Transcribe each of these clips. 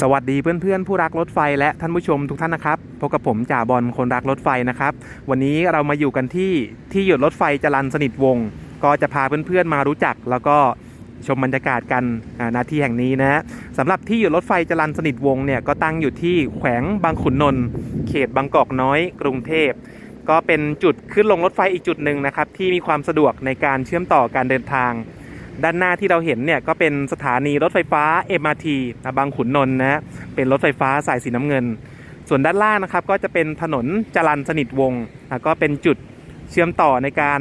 สวัสดีเพื่อนๆ ผู้รักรถไฟและท่านผู้ชมทุกท่านนะครับพบกับผมจ่าบอลคนรักรถไฟนะครับ วันนี้เรามาอยู่กันที่ที่หยุดรถไฟจรันสนิทวง ก็จะพาเพื่อนๆมารู้จัก แล้วก็ชมบรรยากาศกันอ่าที่แห่งนี้นะสำหรับที่หยุดรถไฟจรันสนิทวงเนี่ยก็ตั้งอยู่ที่แขวงบางขุนนนท์เขตบางกอกน้อย กรุงเทพก็เป็นจุดขึ้นลงรถไฟอีกจุดหนึ่งนะครับที่มีความสะดวกในการเชื่อมต่อการเดินทาง ด้านหน้าที่เราเห็นเนี่ยก็เป็นสถานีรถไฟฟ้า MRT นะบางขุนนนท์นะเป็นรถไฟฟ้าสายสีน้ำเงิน ส่วนด้านล่างนะครับก็จะเป็นถนนจรันสนิทวงศ์นะก็เป็นจุดเชื่อมต่อในการ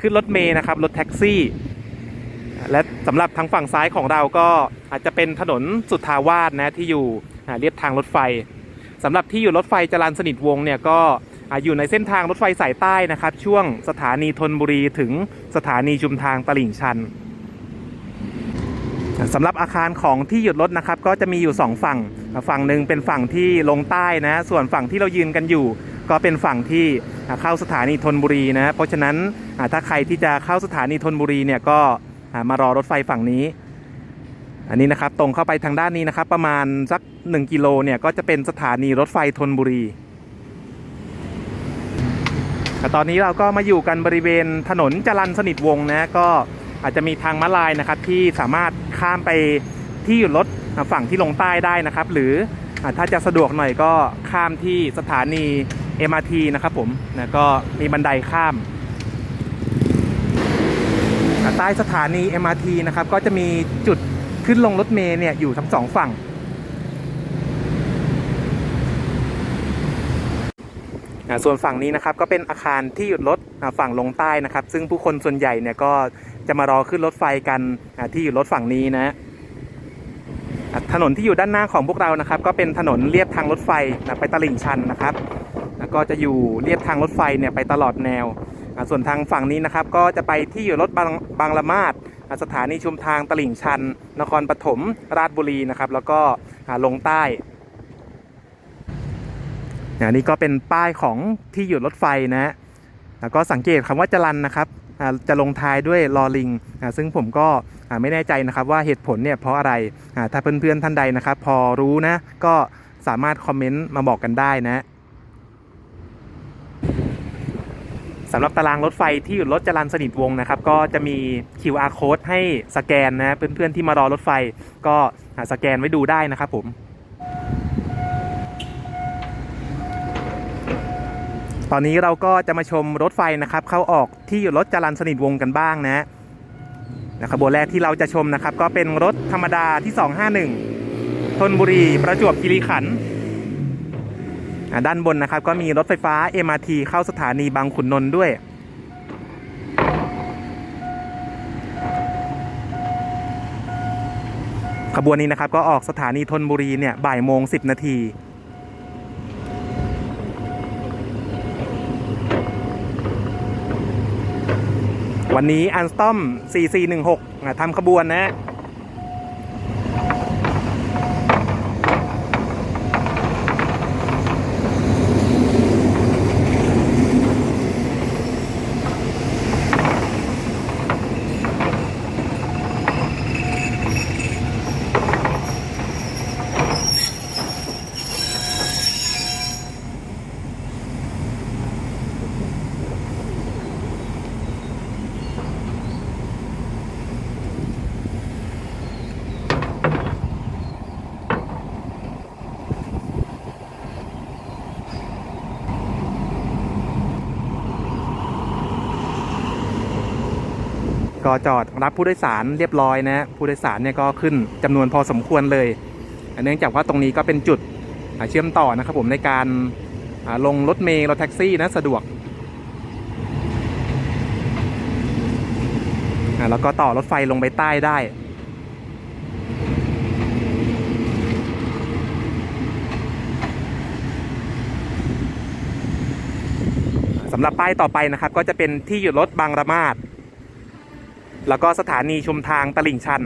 ขึ้นรถเมย์นะครับรถแท็กซี่ และสำหรับทางฝั่งซ้ายของเราก็อาจจะเป็นถนนสุทธาวาสนะที่อยู่เรียบทางรถไฟสำหรับที่อยู่รถไฟจรันสนิทวงศ์เนี่ยก็อ่าอยู่ในเส้นทางรถไฟสายใต้นะครับ ช่วงสถานีธนบุรีถึงสถานีชุมทางตลิ่งชัน สำหรับอาคารของที่หยุดรถนะครับ ก็จะมีอยู่ 2 ฝั่ง ฝั่งหนึ่งเป็นฝั่งที่ลงใต้นะ ส่วนฝั่งที่เรายืนกันอยู่ ก็เป็นฝั่งที่เข้าสถานีธนบุรีนะ เพราะฉะนั้นถ้าใครที่จะเข้าสถานีธนบุรีเนี่ยก็มารอรถไฟฝั่งนี้ อันนี้นะครับตรงเข้าไปทางด้านนี้นะครับ ประมาณสัก 1 กิโลเนี่ยก็จะเป็นสถานีรถไฟธนบุรีแต่ตอนนี้เราก็มาอยู่กันบริเวณถนนจรันสนิทวงศ์นะก็ อาจจะมีทางม้าลายนะครับที่สามารถข้ามไปที่หยุดรถฝั่งที่ลงใต้ได้นะครับ หรือถ้าจะสะดวกหน่อยก็ข้ามที่สถานี MRT นะครับผมนะก็มีบันไดข้ามใต้สถานี MRT นะครับก็จะมีจุดขึ้นลงรถเมล์เนี่ยอยู่ทั้งสองฝั่ง อ่า ส่วนฝั่งนี้นะครับก็เป็นอาคารที่หยุดรถฝั่งลงใต้นะครับ ซึ่งผู้คนส่วนใหญ่เนี่ยก็จะมารอขึ้นรถไฟกันที่หยุดรถฝั่งนี้นะถนนที่อยู่ด้านหน้าของพวกเรานะครับ ก็เป็นถนนเลียบทางรถไฟนะไปตลิ่งชันนะครับแล้วก็จะอยู่เลียบทางรถไฟเนี่ยไปตลอดแนว ส่วนทางฝั่งนี้นะครับ ก็จะไปที่อยู่รถบางบางละมาดอ่าสถานีชุมทางตลิ่งชัน นครปฐมราชบุรีนะครับ แล้วก็ลงใต้ อันนี้ก็เป็นป้ายของที่หยุดรถไฟนะฮะแล้วก็สังเกตคำว่าจรันนะครับจะลงท้ายด้วยลอลิง ซึ่งผมก็ไม่แน่ใจนะครับว่าเหตุผลเนี่ยเพราะอะไร ถ้าเพื่อนๆท่านใดนะครับ พอรู้นะ ก็สามารถคอมเมนต์มาบอกกันได้นะสำหรับตารางรถไฟที่หยุดรถจรันสนิทวงนะครับ ก็จะมี QR code ให้สแกนนะเพื่อนๆที่มารอรถไฟ ก็สแกนไว้ดูได้นะครับผม ตอนนี้เราก็จะมาชมรถไฟนะครับ เข้าออกที่รถจรันสนิทวงกันบ้างนะนะขบวนแรกที่เราจะชมนะครับ ก็เป็นรถธรรมดาที่ 251ธนบุรีประจวบคีรีขันธ์อ่าด้านบนนะครับ ก็มีรถไฟฟ้า MRT เข้าสถานีบางขุนนนท์ด้วย ขบวนนี้นะครับก็ออกสถานีธนบุรีเนี่ยบ่ายโมง 10 นาที วันนี้อันสตอม4416ทำขบวนนะ ก็จอดรับผู้โดยสารเรียบร้อยนะผู้โดยสารเนี่ยก็ขึ้นจำนวนพอสมควรเลย เนื่องจากว่าตรงนี้ก็เป็นจุดเชื่อมต่อนะครับผมในการลงรถเมล์รถแท็กซี่นะสะดวกแล้วก็ต่อรถไฟลงไปใต้ได้สำหรับป้ายต่อไปนะครับ ก็จะเป็นที่หยุดรถบางระมาด แล้วก็สถานีชุมทางตลิ่งชัน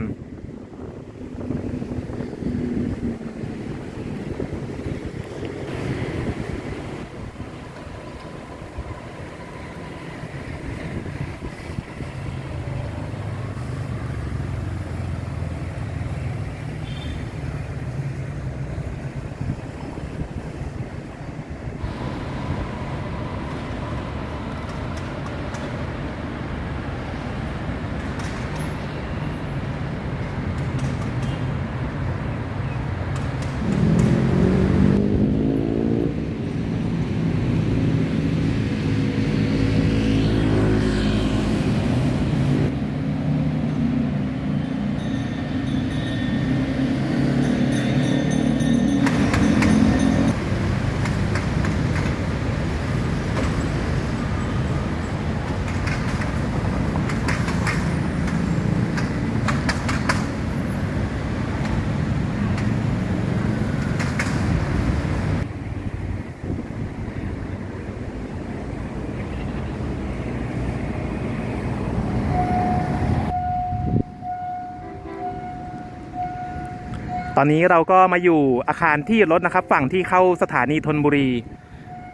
ตอนนี้เราก็มาอยู่อาคารที่รถนะครับ ฝั่งที่เข้าสถานีธนบุรี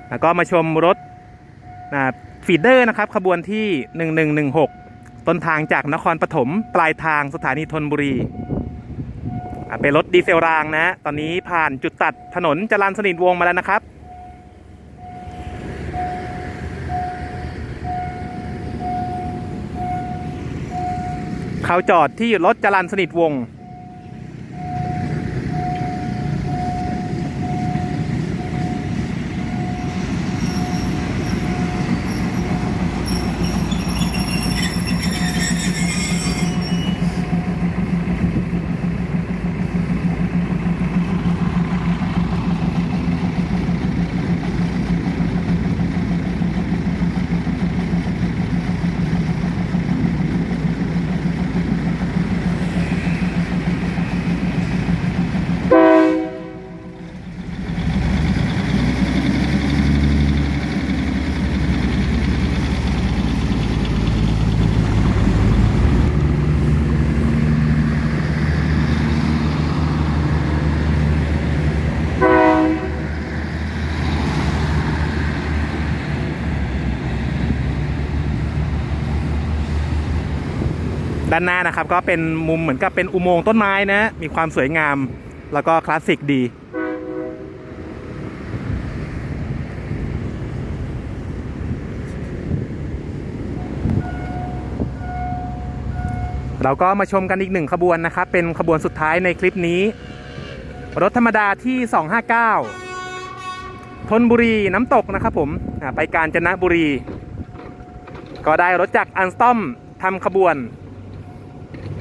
แล้วก็มาชมรถฟีดเดอร์นะครับขบวนที่ 1116 ต้นทางจากนครปฐมปลายทางสถานีธนบุรี เป็นรถดีเซลรางนะ ตอนนี้ผ่านจุดตัดถนนจรัญสนิทวงมาแล้วนะครับเขาจอดที่รถจรัญสนิทวงศ์ ด้านหน้านะครับก็เป็นมุมเหมือนกับเป็นอุโมงค์ต้นไม้นะ มีความสวยงามแล้วก็คลาสสิกดี เราก็มาชมกันอีกหนึ่งขบวนนะครับ เป็นขบวนสุดท้ายในคลิปนี้ รถธรรมดาที่ 259ธนบุรีน้ำตกนะครับผมไปกาญจนบุรี ก็ได้รถจากอันสตอมทำขบวน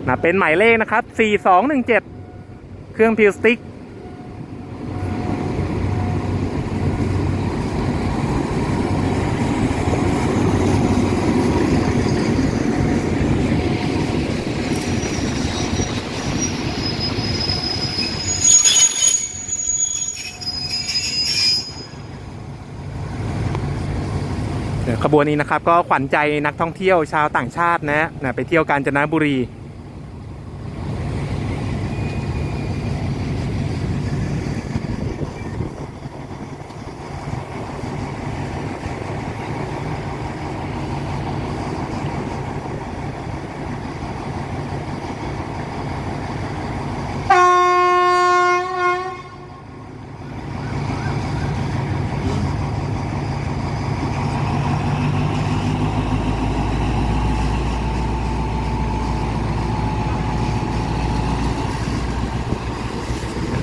นะเป็นหมายเลขนะครับ 4217 เครื่องพิวสติกขบวนนี้นะครับก็ขวัญใจนักท่องเที่ยวชาวต่างชาตินะนะไปเที่ยวกาญจนบุรี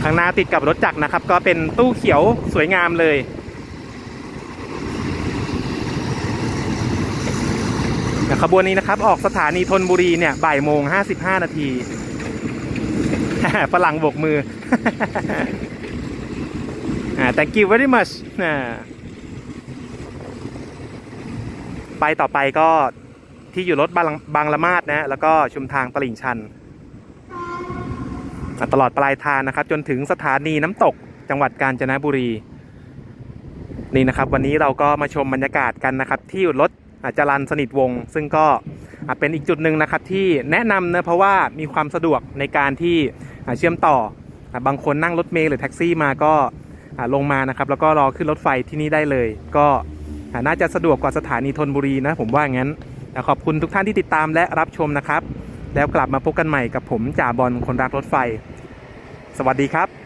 ข้างหน้าติดกับรถจักรนะครับ ก็เป็นตู้เขียวสวยงามเลย ขบวนนี้นะครับ ออกสถานีธนบุรีเนี่ยบ่ายโมงห้าสิบห้านาทีฝรั่งโบกมืออ่า thank you very much ไปต่อไปก็ที่อยู่รถบางบางละมาดนะ แล้วก็ชุมทางตลิ่งชัน ตลอดปลายทางนะครับ จนถึงสถานีน้ำตกจังหวัดกาญจนบุรี นี่นะครับ วันนี้เราก็มาชมบรรยากาศกันนะครับ ที่รถจรันสนิทวง ซึ่งก็เป็นอีกจุดหนึ่งนะครับ ที่แนะนำนะเพราะว่ามีความสะดวกในการที่เชื่อมต่อ บางคนนั่งรถเมล์หรือแท็กซี่มาก็ลงมานะครับ แล้วก็รอขึ้นรถไฟที่นี่ได้เลย ก็น่าจะสะดวกกว่าสถานีธนบุรีนะผมว่างั้นขอบคุณทุกท่านที่ติดตามและรับชมนะครับ แล้วกลับมาพบกันใหม่กับผมจ่าบอลคนรักรถไฟ สวัสดีครับ